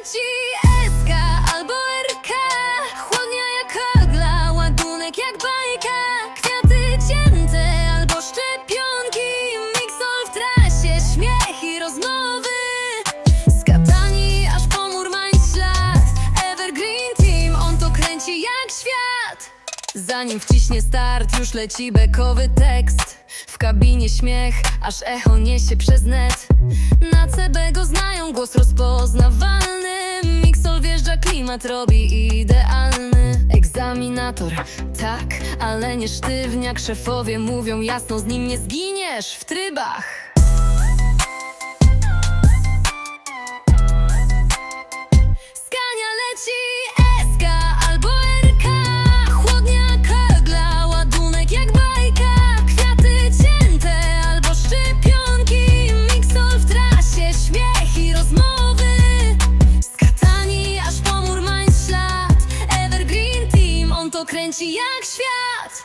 leci SK albo RK Chłodnia jak ogla, ładunek jak bajka. Kwiaty cięte albo szczepionki. Mixol w trasie, śmiech i rozmowy. Skatani aż po mur mań ślad. Evergreen Team, on to kręci jak świat. Zanim wciśnie start, już leci bekowy tekst. W kabinie śmiech, aż echo niesie przez net. Na CB go znają, głos rozpoznawalny Mixol wjeżdża, klimat robi idealny. Egzaminator, tak, ale nie sztywniak. Szefowie mówią jasno, z nim nie zginiesz w trybach kręci jak świat.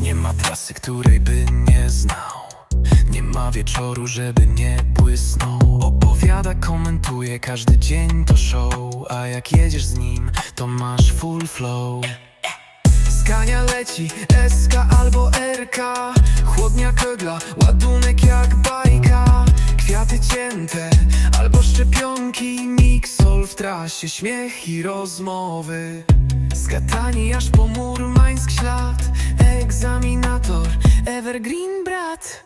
Nie ma trasy, której by nie znał. Nie ma wieczoru, żeby nie błysnął. Opowiada, komentuje, każdy dzień to show. A jak jedziesz z nim, to masz full flow. Skania leci, SK albo RK Chłodnia kegla, ładunek jak bajka. Kwiaty cięte albo szczepionki. Mixol w trasie, śmiech i rozmowy Skatani aż po mur mańsk ślad Egzaminator, evergreen brat